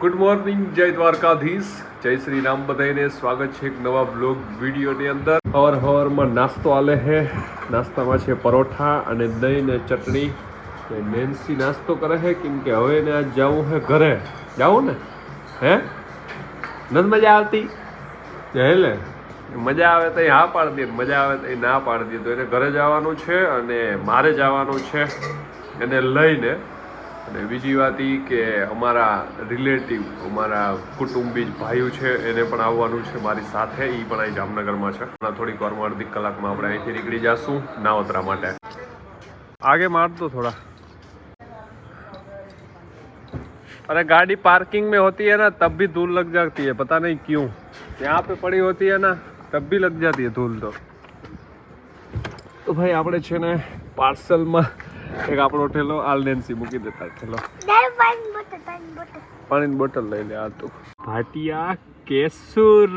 Good morning જય દ્વારકાધીશ જય શ્રી રામ બધાને સ્વાગત છે એક નવા બ્લોગ વિડીયોની અંદર હવાર હવારમાં નાસ્તો આલે છે નાસ્તામાં છે પરોઠા અને દહીં ને ચટણી નેન્સી નાસ્તો કરે છે કેમ કે હવે ને આજ જવું છે ઘરે જાવું ને હે નથી મજા આવતી હેલે મજા આવે તો હા પાડી દે મજા આવે તો ના પાડી દે તો એને ઘરે જવાનું છે અને મારે જવાનું છે એને લઈને અને બીજી વાત એ કે અમારા રિલેટિવ અમારા કુટુંબી જ ભાઈઓ છે એને પણ આવવાનું છે મારી સાથે એ પણ અહીં જામનગરમાં છે હમણાં થોડીક વારમાં અડધી કલાકમાં આપણે અહીંથી નીકળી જશું નાવતરા માટે આગે मार दो थोड़ा अरे गाड़ी पार्किंग में होती है ना तब भी धूल लग जाती है पता नहीं क्यों यहाँ पे पड़ी होती है ना तब भी लग जाती है धूल तो તો ભાઈ આપણે છે ને પાર્સલમાં એક આપણો ઠેલો આલનેન્સી મૂકી દેતા ઠેલો. પાણીની બોટલ લઈ લે આ તો. ભાટિયા કેસુર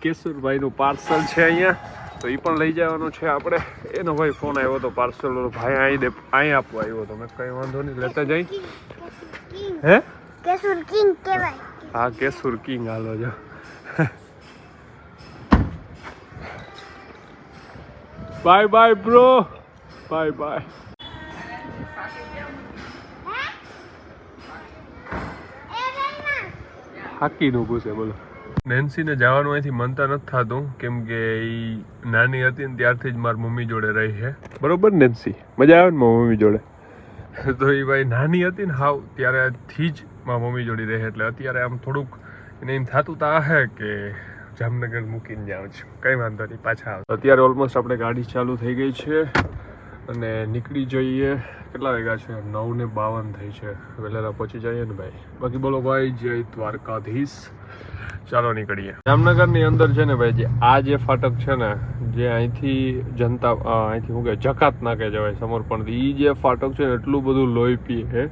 કેસુરભાઈ નું પાર્સલ છે અહીંયા. તો એ પણ લઈ જવાનું છે આપણે. એનો ભાઈ ફોન આવ્યો હતો પાર્સલ ભાઈ અહીં દે અહીં આપવા આવ્યો તો. મેં કઈ વાંધો નહીં લેતા જઈ. હે? કેસુર કિંગ કહેવાય. હા કેસુર કિંગ હાલો જો. Bye bye bro. Bye bye. હાકીનું છે બોલો. નેન્સીને જવાનું અહીંથી મનતા નથી થતું કેમ કે એ નાની હતી ને ત્યારથી જ મારી મમ્મી જોડે રહી છે. બરોબર નેન્સી. મજા આવે ને મારી મમ્મી જોડે? તો એ ભાઈ નાની હતી ને હાવ ત્યારેથી જ મારી મમ્મી જોડે રહે એટલે અત્યારે આમ થોડુંક એને એમ થતું તો હે કે જામનગર મૂકીને જાઉં છું. કંઈ વાંધો નહીં પાછા આવ અત્યારે ઓલમોસ્ટ આપણે ગાડી ચાલુ થઈ ગઈ છે. અને નીકળી જઈએ કેટલા વાગ્યા છે? નવ ને બાવન થઈ છે. વહેલા પહોંચી જઈએ ને ભાઈ? બાકી બોલો ભાઈ, જય દ્વારકાધીશ. ચાલો નીકળીએ. જામનગરની અંદર છે ને ભાઈ, જે આ જે ફાટક છે ને, જે અહીંથી જનતા અહીંથી શું કહે જકાત નાખે જવાય સમર્પણ. એ જે ફાટક છે ને, એટલું બધું લોહી પીએ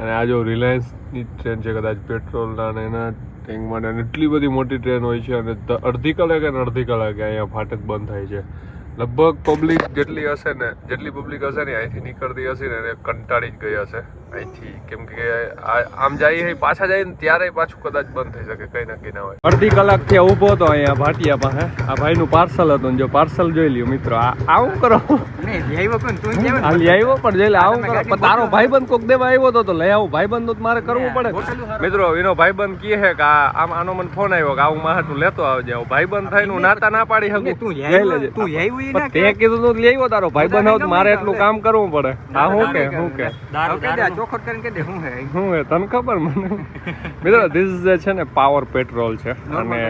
અને આ જો રિલાયન્સની ટ્રેન છે, કદાચ પેટ્રોલના અને એના ટેન્ક માટે એટલી બધી મોટી ટ્રેન હોય છે, અને અડધી કલાકે અને અડધી કલાકે અહીંયા ફાટક બંધ થાય છે. લગભગ પબ્લિક જેટલી હશે ને, જેટલી પબ્લિક હશે ને, અહીંથી નીકળતી હશે ને, એને કંટાળી જ ગઈ હશે. અહીંથી કેમ કે આમ જઈએ પાછા જાય ને ત્યારે પાછું કદાચ બંધ થઈ શકે કઈ નક્કી ના હોય. અડધી કલાકથી ઊભો હતો અહીંયા ભાટિયા પાસે. આ ભાઈ નું પાર્સલ હતું જો પાર્સલ જોઈ લ્યો મિત્રો. આ આવું કરો? આવ્યો ને. પણ જોઈ લે આવું કરો? તારો ભાઈબંધ કોક દેવા આવ્યો હતો તો લઈ આવું. ભાઈબંધ તો મારે કરવું પડે. મિત્રો એનો ભાઈબંધ કહે છે કે આ આમ આનો મને ફોન આવ્યો કે આવું માહાટું લેતો આવજે. આવું ભાઈબંધ થઈને હું નાતા ના પાડી શકું. તું લેજે. ના કીધું તું લઈ આવ્યો તારો ભાઈબંધ હોત મારે એટલું કામ કરવું પડે. હા હું કે હું કે. ચોખવટ કરીને કે દે, શું હે? હું હે? તને ખબર મને? મિત્રો ધીસ જે છે ને પાવર પેટ્રોલ છે. અને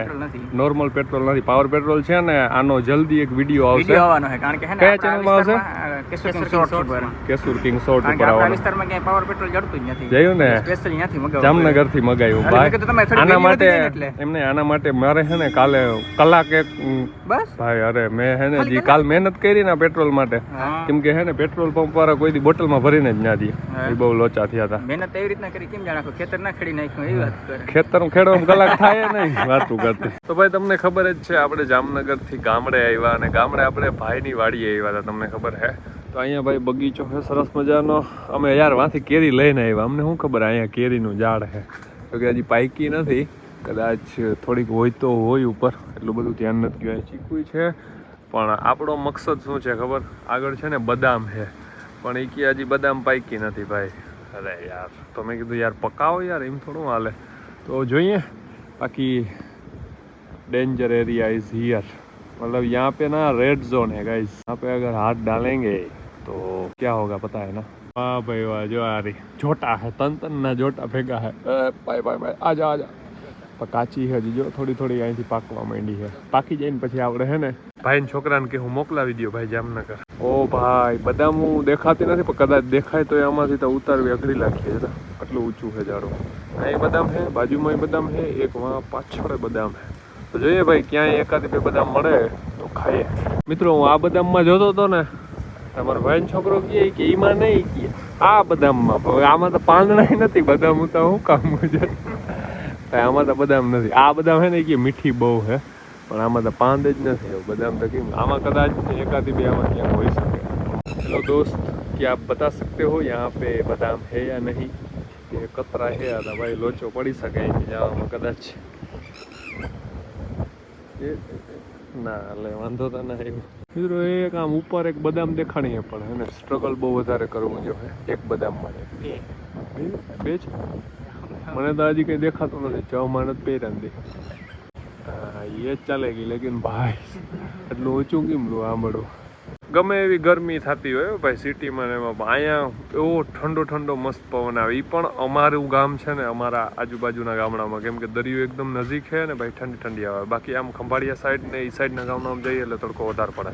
નોર્મલ પેટ્રોલ નથી પાવર પેટ્રોલ છે ને આનો જલ્દી એક વીડિયો વીડિયો આવશે. આવવાનો છે, કારણ કે હે ને કયા આપણા માં આવશે? કેસુર કિંગ શોર્ટ ઉપર. કેસુર કિંગ શોર્ટ ઉપર આપણા આવવાનો. વિસ્તારમાં ક્યાંય power petrol જડતું જ નથી. જોયું ને? સ્પેશિયલ ત્યાંથી મગાવ્યું જામનગરથી મગાવ્યું ભાઈ આના માટે. એમને આના માટે મારે છે ને કાલે કલાક એક બસ? ભાઈ અરે મેં હે ને જી કાલ મહેનત કરી ને પેટ્રોલ માટે. કેમ કે હે ને પેટ્રોલ પંપ વાળા કોઈ દી બોટલમાં ભરીને જ ના દે. એ બહુ લોચા થયા હતા. મહેનત એવી રીતના કરી કેમ જાણે ખેતર ના ખેડી નાખ્યું એવી વાત કરે. ખેતર ખેડવામાં કલાક થાય નહીં વાતું કરતી. તો ભાઈ તમને ખબર જ છે આપણે જામનગરથી ગામડે આવ્યા અને ગામડે આપણે ભાઈની વાડીએ આવ્યા હતા તમને ખબર હે? તો અહીંયા ભાઈ બગીચો છે સરસ મજાનો. અમે યાર વાંથી કેરી લઈને આવ્યા અમને શું ખબર અહીંયા કેરીનું ઝાડ છે તો કે હજી પાયકી નથી કદાચ થોડીક હોય તો હોય ઉપર એટલું બધું ધ્યાન નથી ગયું ચીકુ છે. પણ આપણો મકસદ શું છે ખબર? આગળ છે ને બદામ છે પણ એ કે હજી બદામ પાયકી નથી ભાઈ. અરે યાર તો મેં કીધું યાર પકાવો યાર એમ થોડું હાલે तो જોઈએ बाकी डेंजर एरिया इज हियर मतलब यहाँ पे ना रेड जोन है गाइस यहाँ पे अगर हाथ डालेंगे तो क्या होगा पता है ना वाह भाई वाह जो आ रही छोटा है तन तन ना જોટા ભેગા હે બાય બાય બાય આજા આજા કાચી હજી. જો, થોડી થોડી અહીંથી પાકવા માંડી છે. પાકી જાય ને પછી આપણે હે ને. ભાઈ છોકરાને કે હું મોકલાવી દઉં ભાઈ જામનગર. ઓ ભાઈ, બદામ હું દેખાતી નથી, પણ કદાચ દેખાય તો એમાંથી તો ઉતારવી અઘરી લાગીએ છે આટલું ઊંચું છે ઝાડું. અહીં બદામ છે, બાજુમાં બદામ છે, એક વાં પાછળ બદામ છે. તો જોઈએ ભાઈ, ક્યાંય એકાદી બે બદામ મળે તો ખાઈએ. મિત્રો, હું આ બદામમાં જોતો હતો ને, તમારો ભાઈ છોકરો કહે કે એમાં નહીં કે આ બદામમાં. પણ આમાં તો પાંદડા નથી. બદામ તો હું કામ છે કાંઈ આમાં તો બદામ નથી. આ બદામ હે ને કે મીઠી બહુ હે, પણ આમાં તો પાંદ જ નથી. બદામ તો કેમ? આમાં કદાચ એકાદી બે આમાં ક્યાંક હોઈ શકે. ચલો દોસ્ત કે આપ બતા સકતે હો? યહાં પે બદામ હે યા નહીં? કે કતરા હે યા ભાઈ લોચો પડી શકે જવામાં કદાચ ના એટલે વાંધો તો ના આવ્યો મિત્રો એક આમ ઉપર એક બદામ દેખાણીએ પણ એને સ્ટ્રગલ બહુ વધારે કરવું જોઈએ એક બદામ માટે. બે છે મને તો હજી કઈ દેખાતું નથી. ચૌહાણ જ પહેર્યા હા, એ જ ચાલે ગઈ લેકિન ભાઈ એટલું ઊંચું કેમ લો આંબળું? ગમે એવી ગરમી થતી હોય ભાઈ, સિટીમાં ને એમાં અહીંયા એવો ઠંડો ઠંડો મસ્ત પવન આવે. એ પણ અમારું ગામ છે ને, અમારા આજુબાજુના ગામડામાં. કેમ કે દરિયો એકદમ નજીક છે ને ભાઈ, ઠંડી ઠંડી આવે. બાકી આમ ખંભાળિયા સાઈડ ને એ સાઈડના ગામડામાં જઈએ એટલે તડકો વધારે પડે.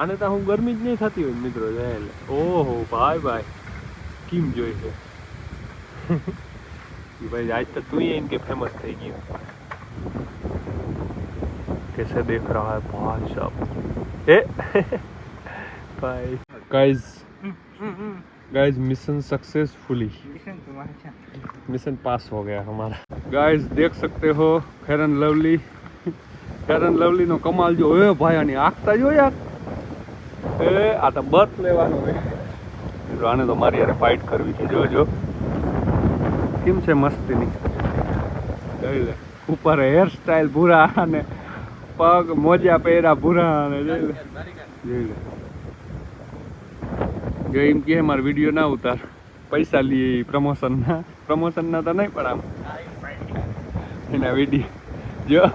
આને તો હું ગરમી જ નહીં થતી હોય મિત્રો, જાય એટલે. ઓહો, ભાઈ ભાઈ, કેમ જોઈ છે? कि भाई आज तक तू ही इनके फेमस થઈ ગયો कैसे देख रहा है भाई साहब ए भाई guys guys mission successfully mission pass हो गया हमारा गाइस देख सकते हो Fair and Lovely Fair and Lovely નો કમાલ જો એ ભાઈ આની આખતા જો યાર એ આ તો બસ લેવાનો છે મિત્રો આને તો મારી યાર ફાઇટ કરવી છે જો જો કેમ છે મસ્તીની. ઉપર હેર સ્ટાઈલ ભૂરા અને પગ મોજા પહેરા ભૂરા અને જોઈ લે. જોઈ કે મારો વીડિયો ના ઉતાર. પૈસા લઈએ પ્રમોશનના. પ્રમોશનના તો નહીં પણ આમ. એના વીડિયો જો.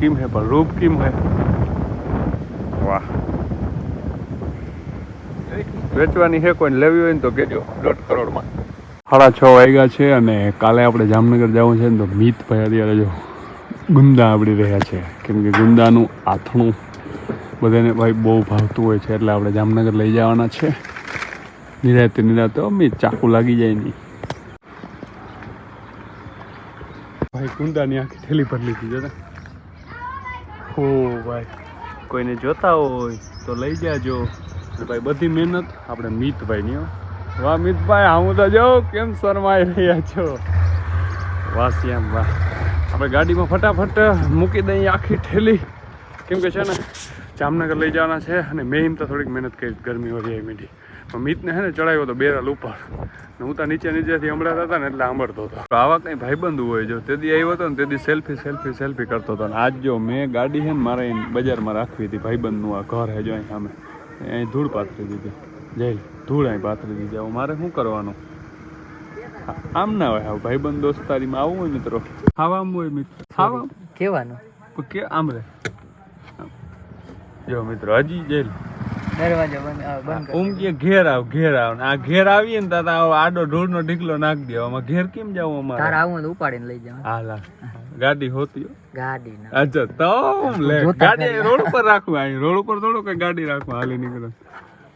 કેમ હે પણ? રૂપ કેમ હે? વાહ. વેચવાની છે કોઈને? લેવી હોય ને તો કેજો. દોઢ કરોડમાં. સાડા છ વાગ્યા છે અને કાલે આપણે જામનગર જવું છે ને તો મિતભાઈ અત્યારે જો ગુંદા આવડી રહ્યા છે. કેમ કે ગુંદાનું આથણું બધાને ભાઈ બહુ ભાવતું હોય છે એટલે આપણે જામનગર લઈ જવાના છે. નિરાતે નિરાતે અમિત ચાકુ લાગી જાય નહીં ભાઈ ગુંદાની આખી થેલી પર લીધી જોતા ઓ ભાઈ, કોઈને જોતા હોય તો લઈ જાજો. ભાઈ બધી મહેનત આપણે મિતભાઈની હો. વાહ, મિતભાઈ, હું તો જો કેમ શરમાઈ રહ્યા છો? વાહ, શ્યામ, વાહ. આપણે ગાડીમાં ફટાફટ મૂકી દઈએ આખી ઠેલી. કેમ કે છે ને, જામનગર લઈ જવાના છે અને મેં તો થોડીક મહેનત કરી, ગરમી વધી આવી મીઠી. પણ મિતને હે ને ચડાવ્યો હતો બેરલ ઉપર. ને હું તો નીચે નીચેથી હમણાં હતા ને એટલે સાંભળતો હતો. તો આવા કંઈ ભાઈબંધ હોય જો તેદી આવ્યો હતો ને તેદી સેલ્ફી સેલ્ફી સેલ્ફી કરતો હતો. ને આજ જો મેં ગાડી છે ને મારે બજારમાં રાખવી હતી ભાઈબંધનું આ ઘર હે જો અહીં સામે. અહીં ધૂળ પાથરી દીધી. જઈ ધૂળ અહીં પાથરી દીધી. હવે મારે શું કરવાનું? આમ ના હોય. ભાઈ ભાઈબંધ દોસ્તારીમાં આવું હોય મિત્રો. ખાવામાં હોય મિત્ર. ખાવા કેવાનું? કે આમ રે. જો મિત્રો હજી બંધ બંધ કે ઘેર આવ ઘેર આવ. આ ઘેર આવીએ ને આડો ઢોળનો ઢીકલો નાખ દે. આમાં ઘેર કેમ જાવ તારે અમારે આવું ઉપાડીને લઈ જાવ હા ગાડી હોતી ગાડી અચ્છા તો લે. ગાડી રોડ પર રાખવું અહીં રોડ ઉપર થોડો કઈ ગાડી રાખવા હાલી નીકળો.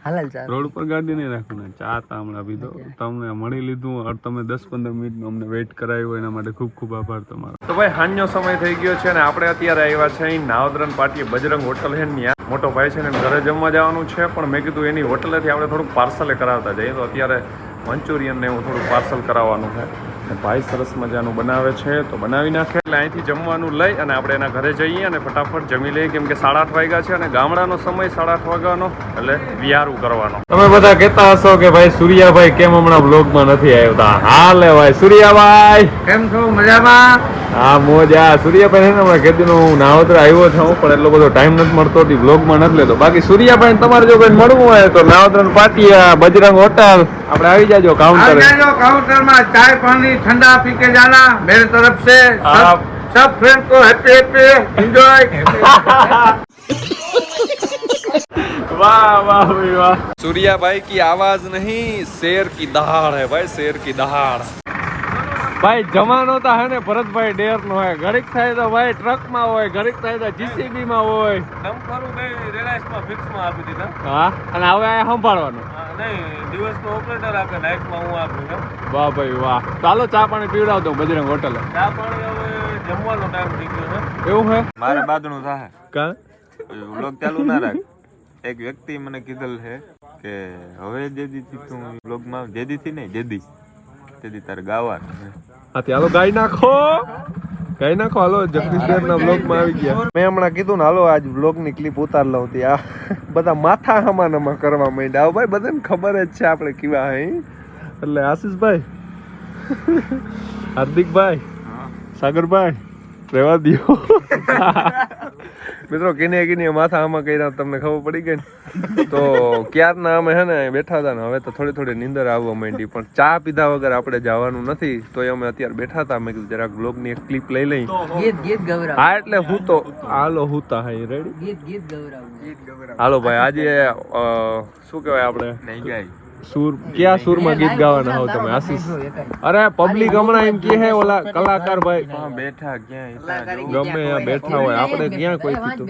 હાલ ચાલ રોડ પર ગાડી નહીં રાખું ચા તા હમણાં પીધો તમને મળી લીધું અને તમે દસ પંદર મિનિટ અમને વેઇટ કરાવ્યો એના માટે ખૂબ ખૂબ આભાર તમારો. તો ભાઈ હાંજનો સમય થઈ ગયો છે અને આપણે અત્યારે આવ્યા છે અહીં નાવદરન પાટીએ બજરંગ હોટલ છે ને મોટો ભાઈ છે ને ઘરે જમવા જવાનું છે પણ મેં કીધું એની હોટલેથી આપણે થોડુંક પાર્સલે કરાવતા જઈએ. તો અત્યારે મંચુરિયન ને એવું થોડુંક પાર્સલ કરાવવાનું છે. ભાઈ સરસ મજાનું બનાવે છે તો બનાવી નાખે. એટલે અહીંથી જમવાનું લઈ અને આપણે એના ઘરે જઈએ અને ફટાફટ જમી લઈએ. કેમ કે સાડા આઠ વાગ્યા છે અને ગામડાનો સમય સાડા આઠ વાગ્યાનો એટલે વિયારું કરવાનો. તમે બધા કેતા હશો કે ભાઈ સૂર્યાભાઈ કેમ હમણાં બ્લોગમાં નથી આવ્યા? હાલે ભાઈ સૂર્યાભાઈ! કેમ છો? મજામાં? હા મોજા. સૂર્યાભાઈ ને હમણાં કીધું હું નાવતરા આવ્યો છું પણ એટલો બધો ટાઈમ નથી મળતો બ્લોગમાં નથી લેતો. બાકી સૂર્યાભાઈ તમારે જો કોઈ મળવું હોય તો નાવતરા પાટિયા બજરંગ હોટલ આપણે આવી જાજો કાઉન્ટર કાઉન્ટરમાં ચાય પાણી ठंडा पी के जाना मेरे तरफ़ से। सब सब फ्रेंड को हैप्पी हैप्पी एंजॉय वाह वाह वाह। सूर्या भाई की आवाज़ नहीं शेर की दहाड़ है भाई शेर की दहाड़। ભાઈ જમાનો તો હે ને ભરતભાઈ ડેર નો હોય. ઘડીક થાય તો ભાઈ ટ્રકમાં હોય ઘડીક થાય તો જીસીબી માં હોય. ડમ્પરું ભાઈ રિલાયન્સમાં ફિક્સમાં આપી દીધા. હા અને હવે આ સંભાળવાનું. નહીં દિવસ નો ઓપરેટર આપે નાઇટમાં હું આપું છું. વાહ ભાઈ વાહ. ચાલો ચા પાણી પીવડાવ દઉં બજરંગ હોટલે. ચા પાણી હવે જમવાનો ટાઈમ થઈ ગયો છે. એવું હે? મારે બાદનું થાય. કા? વ્લોગ ચાલુ ના રાખ. એક વ્યક્તિ મને કીધેલ છે કે હવે જેદીથી તું વ્લોગમાં જેદીથી નહીં જેદી. જેદી તારે ગાવાનું હાથી હાલો ગાઈ નાખો. ગાઈ નાખો. હાલો જગદીશભાઈ ના બ્લોગમાં આવી ગયા. મેં હમણાં કીધું ને હાલો આજ બ્લોગની ક્લિપ ઉતાર લઉં ત્યાં આ બધા માથા હમા નમા કરવા માંડ્યા. આવો ભાઈ બધાને ખબર જ છે આપણે કેવા હે એટલે આશીષભાઈ હાર્દિકભાઈ સાગરભાઈ રહેવા દો મિત્રો કિને કિને માથા આમાં કર્યા તમને ખબર પડી ગઈ ને? તો ક્યારના અમે હે ને બેઠા હતા ને હવે તો થોડી થોડી નીંદર આવવા માંડી પણ ચા પીધા વગર આપણે જવાનું નથી તો અમે અત્યારે બેઠા હતા. મેં કીધું જરાક બ્લોગની એક ક્લિપ લઈ લઈ ગીત ગીત ગવરાવ. હા એટલે હું તો હાલો હુતા હા રેડી ગીત ગીત ગવરાવ. ગીત ગવરાવ. હાલો ભાઈ આજે શું કહેવાય આપણે? નહીં ગાય. સુર ક્યાં સુરમાં ગીત ગાવાના હો તમે? આશીષ. અરે પબ્લિક હમણાં એમ કે હે ઓલા કલાકાર ભાઈ. બેઠા ક્યાં ગમે ત્યાં બેઠા હોય આપણે ક્યાં કોઈ કીધું?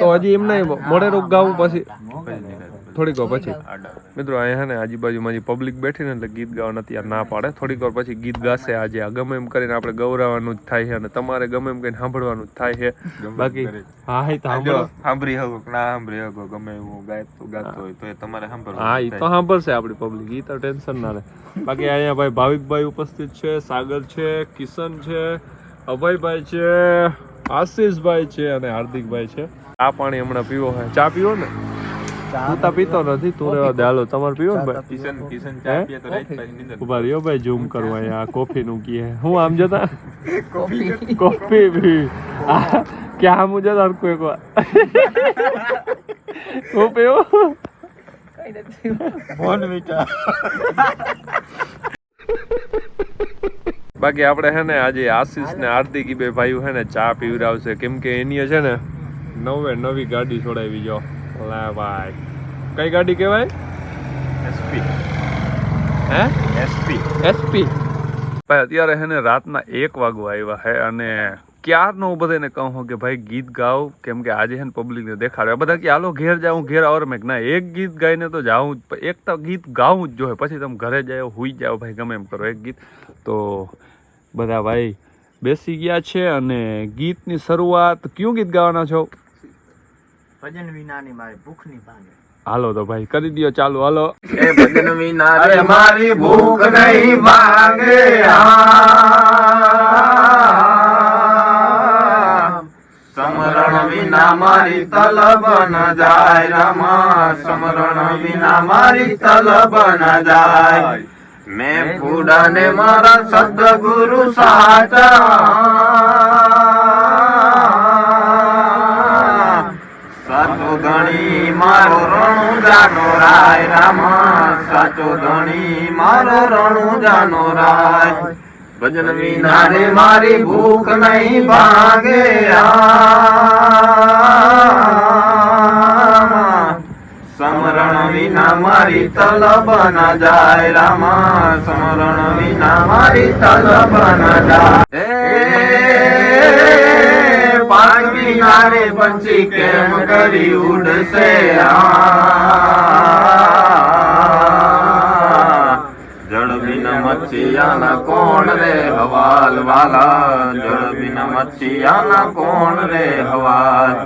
તો. હજી એમ નહીં મોડે રૂપ ગાવું પછી. થોડીક વાર પછી. મિત્રો અહીંયા ને આજુબાજુમાં જે પબ્લિક બેઠી ને એટલે ગીત ગાવાના અત્યારે ના પાડે. થોડીક વાર પછી ગીત ગાશે આજે. આ ગમે એમ કરીને આપણે ગૌરાવાનું જ થાય છે અને તમારે ગમે એમ કરીને સાંભળવાનું જ થાય છે. બાકી હા હા તો સાંભળો. હકો ના સાંભળી હકો ગમે એવું ગાતો ગાતો હોય તો એ તમારે સાંભળવું હા એ તો સાંભળશે આપણી પબ્લિક એ તો ટેન્શન ના રહે બાકી અહીંયા ભાઈ ભાવિકભાઈ ઉપસ્થિત છે સાગર છે કિશન છે અભયભાઈ છે આશીષભાઈ છે અને હાર્દિકભાઈ છે. આ પાણી હમણાં પીવો હોય ચા પીવો ને? હું તો પીતો નથી તું રહેવા દે. હાલો તમારે પીવો ને ભાઈ? કિશન કિશન ચા પીએ તો રાઈટ પાછી નીંદર ઊભા રહ્યો ભાઈ ઝૂમ કરવા અહીંયા. કોફી નું કી હું આમ જતા? કોફી. કોફી ભી ક્યાં આમ જતા કોઈ એક વાર? હું પીવો? કઈ નથી બાકી આપણે હે ને આજે આશીષ ને હાર્દિક ઈ બે ભાઈઓ હે ને ચા પીવડાવશે. કેમ કે એની છે ને નવે નવી ગાડી છોડાવી જો. લે ભાઈ કઈ ગાડી કહેવાય? એસપી. હે? એસપી. એસપી. ભાઈ અત્યારે હે ને રાતના એક વાગવા આવ્યા હે અને ક્યારનો હું બધાને કહું કે ભાઈ ગીત ગાઓ. કેમ કે આજે હે ને પબ્લિકને દેખાડે બધા કે હાલો ઘેર જાઉં ઘેર આવર મેં ના એક ગીત ગાઈને તો જાઉં જ. એક તો ગીત ગાવું જ જોઈએ. પછી તમે ઘરે જાઓ હુઈ જાઓ ભાઈ ગમે એમ કરો. એક ગીત. તો બધા ભાઈ બેસી ગયા છે અને ગીતની શરૂઆત કયું ગીત ગાવાના છો? ભજન વિનાની મારી ભૂખની ભાંગે. હાલો તો ભાઈ કરી દો ચાલુ હાલો. એ ભજન વિના રે મારી ભૂખ નહીં ભાંગે સમરણ વિના મારી તલબ ન જાય રામા. સમરણ વિના મારી તલબ ન જાય. મેં ફૂડાને મારા સદગુરુ સાચા. મારો રણુજાનો રાય રામા સાચો ધણી મારો રણુજાનો રાય. ભજન વિના રે મારી ભૂખ નહીં ભાગે. સમરણ વિના મારી તલબ ન જાય રામા. સમરણ વિના મારી તલબ ન જાય. વિના પંછી કેમ કરી ઉડશે જળ બિના મચ્છિયાના કોણ રે હવાલ વાલા? જળ બિના મચ્છિયાના કોણ રે હવાલ?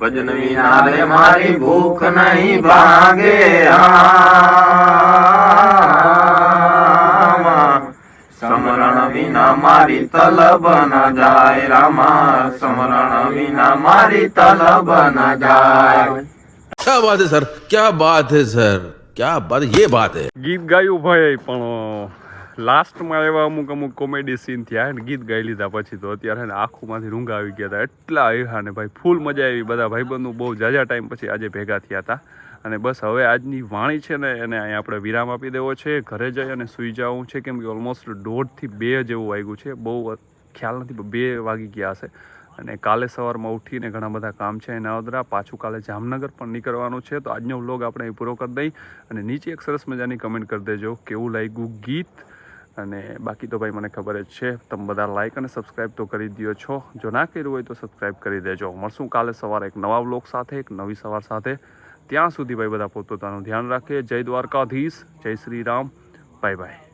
ભજન વિના રે મારી ભૂખ નહીં ભાગે આમાં. સમરણ વિના મારી તલબ ન જાય. રામા સ્મરણ વિના મારી તલબ ન જાય. ક્યા બાત હે સર? ક્યા બાત હે સર? ક્યા બાત? યે બાત હે. ગીત ગાયું ભાઈ પણ લાસ્ટમાં એવા અમુક અમુક કોમેડી સીન થયા ને ગીત ગાઈ લીધા પછી તો અત્યારે ને આંખોમાંથી રૂંગા આવી ગયા હતા. એટલા આવ્યા ને ભાઈ ફૂલ મજા આવી. બધા ભાઈબંધો બહુ જાજા ટાઈમ પછી આજે ભેગા થયા હતા. અને બસ હવે આજની વાણી છે ને, એને અહીં આપણે વિરામ આપી દેવો છે. ઘરે જઈ અને સૂઈ જવું છે, કેમ કે ઓલમોસ્ટ દોઢથી બે જેવું વાગ્યું છે. બહુ ખ્યાલ નથી બે વાગી ગયા હશે અને કાલે સવારમાં ઉઠીને ઘણા બધા કામ છે. એના અદરા પાછું કાલે જામનગર પણ નીકળવાનું છે. તો આજનો વ્લોગ આપણે અહીં પૂરો કરી દઈ અને નીચે એક સરસ મજાની કમેન્ટ કરી દેજો. કેવું લાગ્યું ગીત? અને બાકી તો ભાઈ મને ખબર જ છે. તમે બધા લાઇક અને સબસ્ક્રાઈબ તો કરી દો છો. જો ના કર્યું હોય તો સબસ્ક્રાઈબ કરી દેજો. મળશું કાલે સવારે એક નવા વ્લોગ સાથે, એક નવી સવાર સાથે. ત્યાં સુધી ભાઈ બધા પોતપોતાનું ધ્યાન રાખે. જય દ્વારકાધીશ. જય શ્રી રામ બાય બાય.